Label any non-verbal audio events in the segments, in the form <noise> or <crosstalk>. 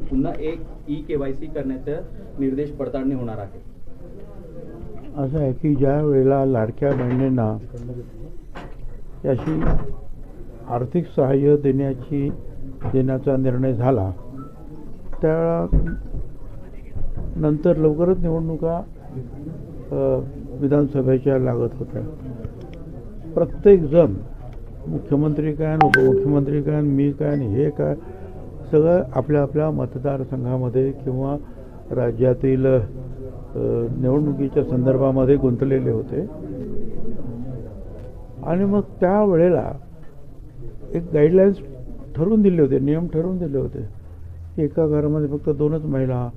पुन्हा एक e KYC करण्याचा निर्देश पडताळणी होणार आहे. असं आहे की ज्या वेळेला लाडक्या बहिणींना त्याशी आर्थिक सहाय्य देण्याची देण्याचा निर्णय झाला त्यावेळा नंतर लवकरच निवडणुका विधानसभेच्या लागत होत्या. प्रत्येकजण मुख्यमंत्री काय आणि उपमुख्यमंत्री काय मी काय आणि हे काय सगळं आपल्या आपल्या मतदारसंघामध्ये किंवा राज्यातील निवडणुकीच्या संदर्भामध्ये गुंतलेले होते. आणि मग त्या वेळेला एक गाईडलाईन्स ठरवून दिले होते नियम ठरवून दिले होते. की एका घरामध्ये फक्त दोनच महिला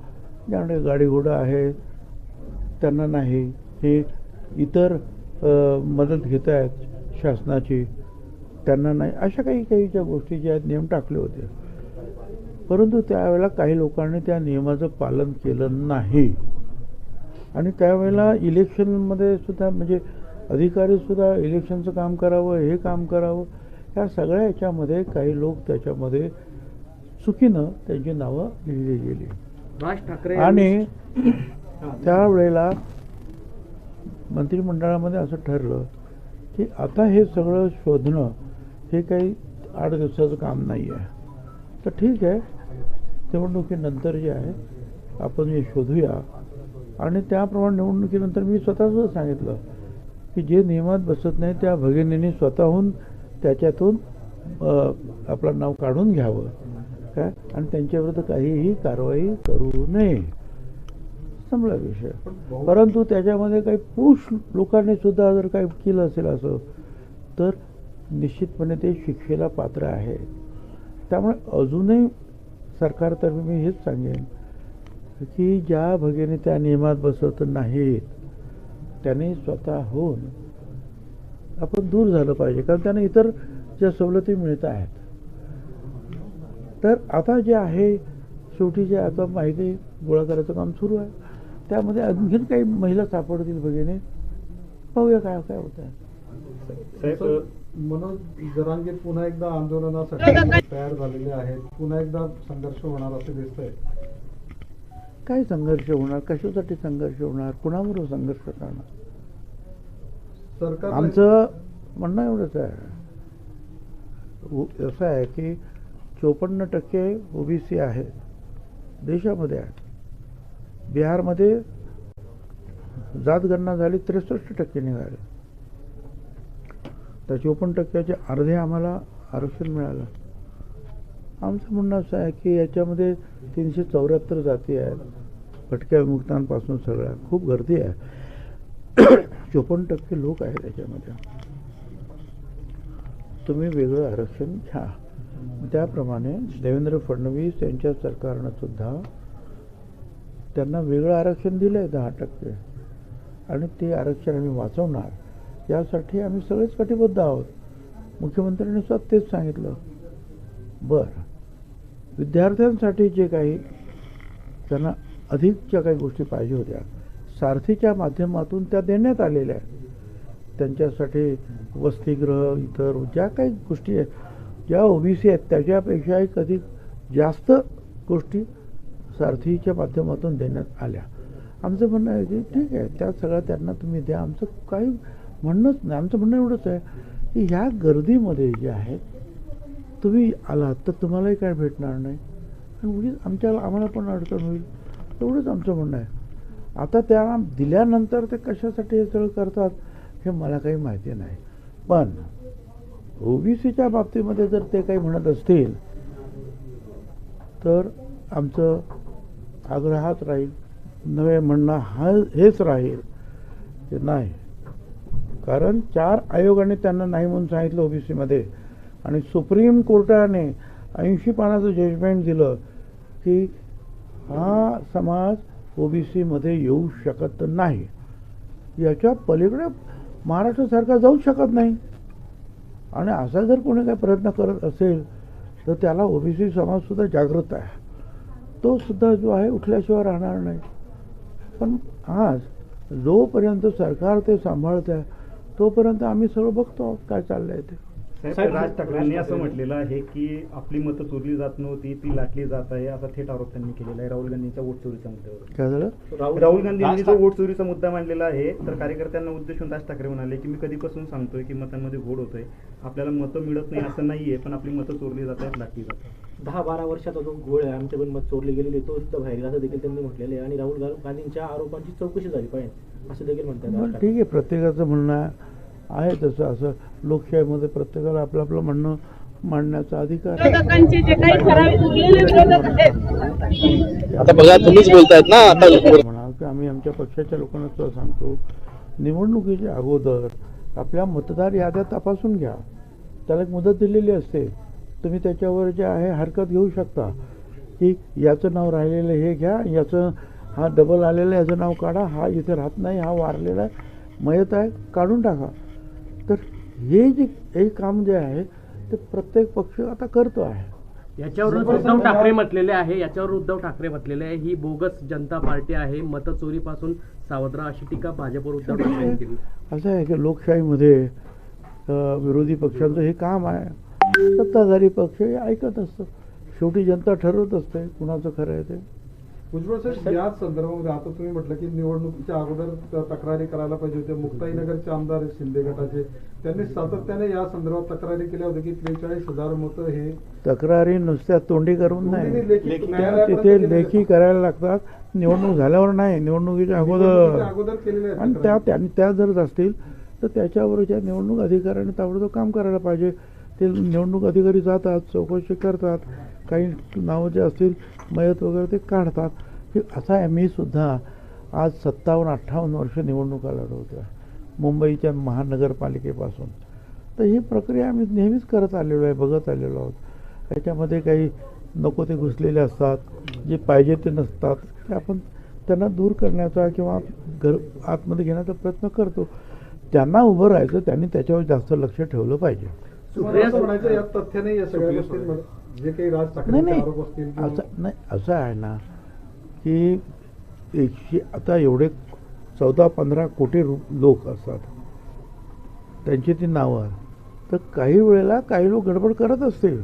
ज्यामुळे गाडी घोडा आहे त्यांना नाही हे इतर मदत घेत आहेत शासनाची त्यांना नाही अशा काही काही ज्या गोष्टी ज्या आहेत नियम टाकले होते. परंतु त्यावेळेला काही लोकांनी त्या नियमाचं पालन केलं नाही. आणि त्यावेळेला इलेक्शनमध्ये सुद्धा म्हणजे अधिकारीसुद्धा इलेक्शनचं काम करावं हे काम करावं या सगळ्या याच्यामध्ये काही लोक त्याच्यामध्ये चुकीनं त्यांची नावं लिहिली गेली. राज ठाकरे आणि त्यावेळेला मंत्रिमंडळामध्ये असं ठरलं की आता हे सगळं शोधणं हे काही आठ दिवसाचं काम नाही आहे तर ठीक आहे निवडणुकीनंतर जे आहे आपण हे शोधूया. आणि त्याप्रमाणे निवडणुकीनंतर मी स्वतःच सांगितलं की जे नियमात बसत नाही त्या भगिनींनी स्वतःहून त्याच्यातून आपलं नाव काढून घ्यावं. काय? आणि त्यांच्याविरुद्ध काहीही कारवाई करू नये. संपला विषय. परंतु त्याच्यामध्ये काही पुरुष लोकांनी सुद्धा जर काही केलं असेल असं तर निश्चितपणे ते शिक्षेला पात्र आहे. त्यामुळे अजूनही सरकारतर्फे मी हेच सांगेन की ज्या भगिनी त्या नियमात बसवत नाहीत त्याने स्वतःहून आपण दूर झालं पाहिजे कारण त्यांना इतर ज्या सवलती मिळत आहेत. तर आता जे आहे शेवटी जे आता माहिती गोळा करायचं काम सुरू आहे. त्यामध्ये आणखीन काही महिला सापडतील भगिनी? पाहूया काय काय होत आहे मनोज जरांगे पुन्हा एकदा आंदोलनासाठी तयार झालेले आहेत. पुन्हा एकदा संघर्ष होणार असे दिसतंय. काय संघर्ष होणार? कशासाठी संघर्ष होणार? कुणाबरोबर संघर्ष करणार? सरकार आमचं म्हणणं एवढंच आहे. असं आहे की चोपन्न टक्के ओबीसी आहे देशामध्ये आहे बिहारमध्ये जातगणना झाली त्रेसष्ट टक्के निघाले. त्या चोपन्न टक्क्याचे अर्धे आम्हाला आरक्षण मिळालं. आमचं म्हणणं असं आहे की याच्यामध्ये तीनशे चौऱ्याहत्तर जाती आहेत. भटक्या विमुक्तांपासून सगळ्या. खूप गर्दी आहे. <coughs> चोपन्न टक्के लोक आहेत त्याच्यामध्ये. तुम्ही वेगळं आरक्षण घ्या. त्याप्रमाणे देवेंद्र फडणवीस यांच्या सरकारनं सुद्धा त्यांना वेगळं आरक्षण दिलं आहे दहा टक्के. आणि ते आरक्षण आम्ही वाचवणार. यासाठी आम्ही सगळेच कटिबद्ध आहोत. मुख्यमंत्र्यांनी सुद्धा तेच सांगितलं. बरं. विद्यार्थ्यांसाठी जे काही त्यांना अधिकच्या काही गोष्टी पाहिजे होत्या सारथीच्या माध्यमातून त्या देण्यात आलेल्या आहेत. त्यांच्यासाठी वसतिगृह इतर ज्या काही गोष्टी आहेत ज्या ओबीसी आहेत त्याच्यापेक्षाही कधी जास्त गोष्टी सारथीच्या माध्यमातून देण्यात आल्या. आमचं म्हणणं आहे की ठीक आहे त्या सगळ्या त्यांना तुम्ही द्या. आमचं काही म्हणणंच नाही आमचं म्हणणं एवढंच आहे की ह्या गर्दीमध्ये जे आहेत तुम्ही आलात तर तुम्हालाही काय भेटणार नाही. आणि उगीच आमच्या आम्हाला पण अडचण होईल. एवढंच आमचं म्हणणं आहे. आता त्या दिल्यानंतर ते कशासाठी हे सगळं करतात हे मला काही माहिती नाही. पण ओबीसीच्या बाबतीमध्ये जर ते काही म्हणत असतील तर आमचं आग्रहात राहील नवे म्हणणं हा हेच राहील की नाही. कारण चार आयोगाने त्यांना नाही म्हणून सांगितलं ओबीसीमध्ये. आणि सुप्रीम कोर्टाने ऐंशी पानाचं जजमेंट दिलं की हा समाज ओबीसीमध्ये येऊ शकत नाही. याच्या पलीकडे महाराष्ट्र सरकार जाऊ शकत नाही. आणि असा जर कोणी काही प्रयत्न करत असेल तर त्याला ओबीसी समाजसुद्धा जागृत आहे. तो सुद्धा जो आहे उठल्याशिवाय राहणार नाही. पण आज जोपर्यंत सरकार ते सांभाळत आहे तोपर्यंत आम्ही सगळं बघतो आहोत काय चाललंय ते. साहेब राज ठाकरेंनी असं म्हटलेलं आहे की आपली मतं चोरली जात नव्हती ती लाटली जात आहे असा थेट आरोप त्यांनी केलेला आहे राहुल गांधींच्या वोट चोरीच्या मुद्द्यावर काय झालं? राहुल गांधी यांनी जो वोट चोरीचा मुद्दा मांडलेला आहे तर कार्यकर्त्यांना उद्देशून राज ठाकरे म्हणाले की मी कधीपासून सांगतोय की मतांमध्ये घोड होतोय आपल्याला मतं मिळत नाही असं नाहीये पण आपली मतं चोरली जात आहेत लाटली जात आहेत. दहा बारा वर्षाचा जो घोळ आहे आमच्या पण मत चोरले गेलेले तो सुद्धा बाहेर असं देखील त्यांनी म्हटलेले आहे. आणि राहुल गांधींच्या आरोपांची चौकशी झाली पाहिजे असं देखील म्हणतात. ठीक आहे प्रत्येकाचं म्हणणं आहे तसं असं लोकशाहीमध्ये प्रत्येकाला आपलं आपलं म्हणणं मांडण्याचा अधिकार आहे. विरोधकांचे जे काही ठराविक उरलेले विरोधक आहेत. आता बघा तुम्हीच बोलतायत ना आता म्हणा की आम्ही आमच्या पक्षाच्या लोकांना सुद्धा सांगतो निवडणुकीच्या अगोदर आपल्या मतदार याद्या तपासून घ्या. त्याला एक मुदत दिलेली असते. तुम्ही त्याच्यावर जे आहे हरकत घेऊ शकता. की याचं नाव राहिलेलं हे घ्या याचं हा डबल आलेलं आहे, याचं नाव काढा हा इथे राहत नाही हा वारलेला आहे. मयत आहे काढून टाका. तर हे जे हे काम जे आहे ते प्रत्येक पक्ष आता करतो आहे. याच्यावरून उद्धव ठाकरे म्हटलेले आहे याच्यावर उद्धव ठाकरे म्हटलेले आहे ही बोगस जनता पार्टी आहे मतचोरीपासून सावध राहा अशी टीका भाजपवर उद्धव ठाकरे यांनी केली. असं आहे की लोकशाहीमध्ये विरोधी पक्षांचं हे काम आहे. सत्ताधारी पक्ष हे ऐकत असतं. शेवटी जनता ठरवत असते कुणाचं खरं आहे ते. भुजबळ साहेब याच संदर्भामध्ये आता तुम्ही म्हटलं की निवडणुकीच्या अगोदर तक्रारी करायला पाहिजे होत्या. मुक्ताईनगरचे आमदार शिंदे गटाचे. त्यांनी सातत्याने या संदर्भात तक्रारी केल्या होत्या की त्रेचाळीस हजार मतं हे तक्रारी नुसत्या तोंडी करून नाही. तिथे लेखी. करायला लागतात. निवडणूक झाल्यावर नाही. निवडणुकीच्या अगोदर अगोदर केलेल्या आहेत आणि त्या त्या जर असतील तर त्याच्यावरच्या निवडणूक अधिकाऱ्याने ताबडतोब काम करायला पाहिजे. ते निवडणूक अधिकारी जातात चौकशी करतात काही नावं जे असतील मयत वगैरे ते काढतात. हे असा आहे मी सुद्धा आज सत्तावन्न अठ्ठावन्न वर्ष निवडणुका लढवतो मुंबईच्या महानगरपालिकेपासून. तर ही प्रक्रिया आम्ही नेहमीच करत आलेलो आहे बघत आलेलो आहोत. त्याच्यामध्ये काही नको ते घुसलेले असतात जे पाहिजे ते नसतात ते आपण त्यांना दूर करण्याचा किंवा घर आतमध्ये घेण्याचा प्रयत्न करतो. त्यांना उभं राहायचं त्यांनी त्याच्यावर जास्त लक्ष ठेवलं पाहिजे. असं जे नाही आहे ना की एकशे आता एवढे चौदा पंधरा कोटी लोक असतात. त्यांची ती नावं तर काही वेळेला काही लोक गडबड करत असतील.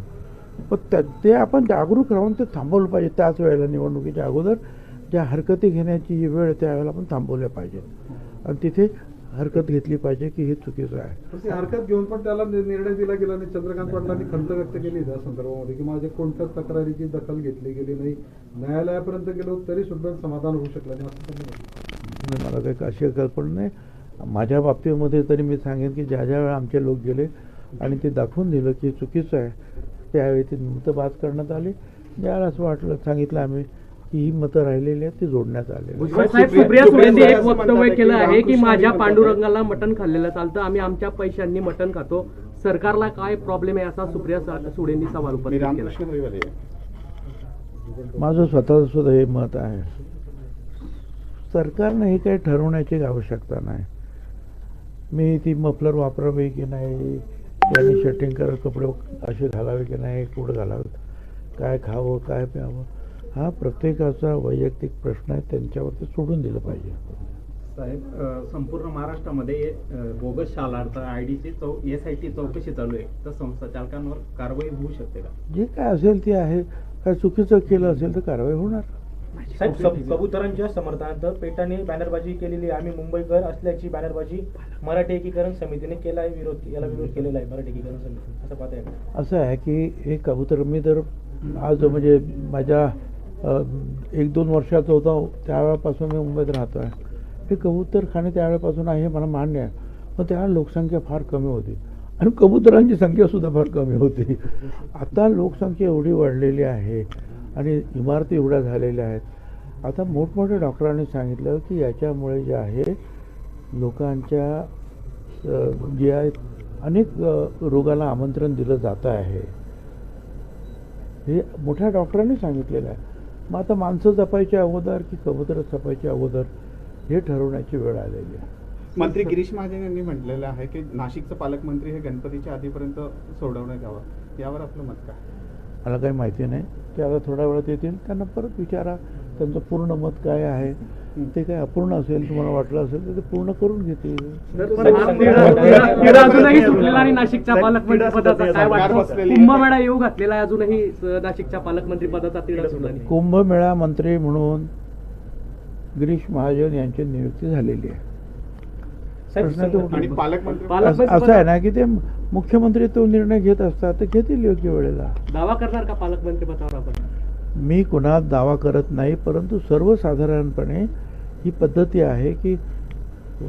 पण त्या ते आपण जागरूक राहून ते थांबवलं पाहिजे. त्याच वेळेला निवडणुकीच्या अगोदर ज्या हरकती घेण्याची ही वेळ त्यावेळेला आपण थांबवल्या पाहिजेत. आणि तिथे हरकत घेतली पाहिजे की हे चुकीचं आहे. हरकत घेऊन पण त्याला निर्णय दिला गेला आणि चंद्रकांत पाटलांनी खंत व्यक्त केली त्या संदर्भामध्ये की माझ्या कोणत्याच तक्रारीची दखल घेतली गेली नाही. न्यायालयापर्यंत गेलो तरी सुद्धा समाधान होऊ शकलं नाही असं त्यांनी म्हटलं. नाही, मला काही अशी कल्पना नाही. माझ्या बाबतीमध्ये तरी मी सांगेन की ज्या ज्या वेळा आमचे लोक गेले आणि ते दाखवून दिलं की चुकीचं आहे त्यावेळी ती बाद करण्यात आली. ज्यावेळेला असं वाटलं सांगितलं आम्ही. ही मतं राहिलेली आहेत ती जोडण्यात सुळेंनी एक वक्तव्य केलं आहे की माझ्या पांडुरंगाला मटण खाल्लेलं चालतं आम्ही आमच्या पैशांनी मटण खातो. सरकारला काय प्रॉब्लेम आहे असा सुप्रिया सा- सुळेंनी सवाल उपस्थित केला. माझं स्वतःचं सुद्धा हे मत आहे. सरकारनं हे काही ठरवण्याची आवश्यकता नाही. मी ती मफलर वापरावी की नाही यांनी शर्टिंग करत कपडे असे घालावे की नाही कुठं घालावे काय खावं काय प्यावं. हा प्रत्येकाचा वैयक्तिक प्रश्न आहे त्यांच्यावर ते सोडून दिलं पाहिजे. साहेब संपूर्ण महाराष्ट्रामध्ये बोगस शालार्थ आय डीची चौ एस आय टी चौकशी चालू आहे. तर संस्था चालकांवर कारवाई होऊ शकते का? जे काय असेल ते आहे. काय चुकीचं केलं असेल तर कारवाई होणार. साहेब कबुतरांच्या समर्थनार्थ पेटाने बॅनरबाजी केलेली आहे. आम्ही मुंबईकर असल्याची बॅनरबाजी मराठी एकीकरण समितीने केला आहे. विरोध याला विरोध केलेला आहे मराठी एकीकरण समिती. असं पाहताय का असं आहे की हे कबूतर मी तर आज म्हणजे माझ्या एक दोन वर्षाचा होता त्यावेळेपासून मी मुंबईत राहतो आहे हे कबूतर खाणे त्यावेळेपासून आहे हे मला मान्य आहे. पण त्यावेळेला लोकसंख्या फार कमी होती. आणि कबुतरांची संख्यासुद्धा फार कमी होती. आता लोकसंख्या एवढी वाढलेली आहे आणि इमारती एवढ्या झालेल्या आहेत. आता मोठमोठ्या डॉक्टरांनी सांगितलं की याच्यामुळे जे आहे लोकांच्या जे आहेत अनेक रोगाला आमंत्रण दिलं जात आहे. हे मोठ्या डॉक्टरांनी सांगितलेलं आहे. मग आता माणसं जपायच्या अगोदर की कबूतर जपायच्या अगोदर हे ठरवण्याची वेळ आलेली आहे. मंत्री गिरीश महाजन यांनी म्हटलेलं आहे की नाशिकचं पालकमंत्री हे गणपतीच्या आधीपर्यंत सोडवण्यात यावं यावर आपलं मत काय? मला काही माहिती नाही. ते आता थोड्या वेळात येतील. त्यांना परत विचारा. त्यांचं पूर्ण मत काय आहे? ते काय अपूर्ण असेल तुम्हाला वाटलं असेल तर ते पूर्ण करून घेतील. तर पण तिढा- तिढा- तिढा अजूनही सुटलेला आणि नाशिकच्या पालकमंत्री पदाचा काय वाटतं? कुंभमेळा येऊ घातलेला आहे अजूनही नाशिकच्या पालकमंत्री पदाचा तिढा सुटला नाही कुंभमेळा मंत्री म्हणून गिरीश महाजन यांची नियुक्ती झालेली आहे. प्रश्न तो आणि पालकमंत्री असं आहे ना की ते मुख्यमंत्री तो निर्णय घेत असतात तर घेतील योग्य वेळेला. दावा करणार का पालकमंत्री पदावर आपण? मी कुणात दावा करत नाही परंतु सर्वसाधारणपणे ही पद्धती आहे की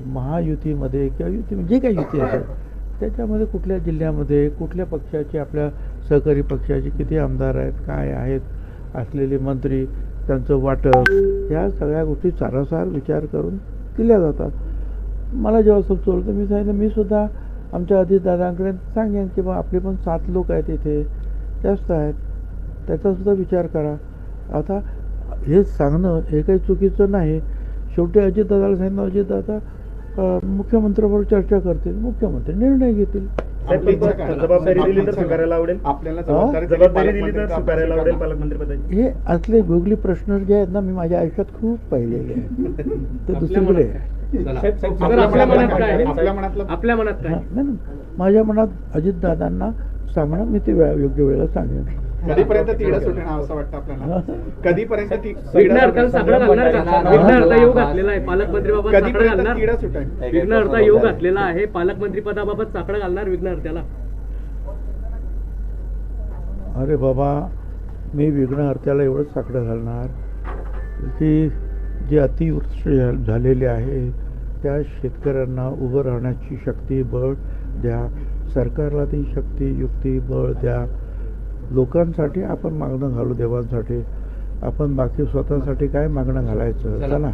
महायुतीमध्ये किंवा युती म्हणजे जे काही युती असेल त्याच्यामध्ये कुठल्या जिल्ह्यामध्ये कुठल्या पक्षाचे आपल्या सहकारी पक्षाचे किती आमदार आहेत काय आहेत असलेले मंत्री त्यांचं वाटप ह्या सगळ्या गोष्टी सारासार विचार करून केल्या जातात. मला जेव्हा सुचवलं तर मी सांगितलं मी सुद्धा आमच्या अजितदादांकडे सांगेन की बा आपले पण सात लोक आहेत इथे जास्त आहेत. त्याचासुद्धा विचार करा. आता हे सांगणं हे काही चुकीचं नाही शेवटी अजितदादाला सांगितलं अजितदादा अं, मुख्यमंत्र्याबरोबर चर्चा करतील मुख्यमंत्री निर्णय घेतील? जबाबदारी दिली तर स्वीकारायला आवडेल आपल्याला हा? जबाबदारी दिली तर स्वीकारायला आवडेल. पालकमंत्री हे असले गुगली प्रश्न जे आहेत ना मी माझ्या आयुष्यात खूप पाहिलेले आहेत ते दुसरीकडे आपल्या मनात काय आहे? आपल्या मनातलं आपल्या मनात हा, काय नाही, नाही. माझ्या मनात अजितदादांना सांगणं मी ते वेळा योग्य वेळेला सांगेन कधीपर्यंत तिढा सुटणार असं वाटतं आपल्याला? कधीपर्यंत कधीपर्यंत घालणार? तिढा सुटेल विघ्नहर्ता येऊ घातलेला आहे. पालकमंत्री पदाबाबत साकडं घालणार विघ्नहर्त्याला अरे बाबा मी विघ्नहर्त्याला एवढंच साकडं घालणार. की जे अतिवृष्टी झालेली आहे त्या शेतकऱ्यांना उभं राहण्याची शक्ती बळ द्या. सरकारला ती शक्ती युक्ती बळ द्या. लोकांसाठी आपण मागणं घालू देवांसाठी. आपण बाकी स्वतःसाठी काय मागणं घालायचं? चला.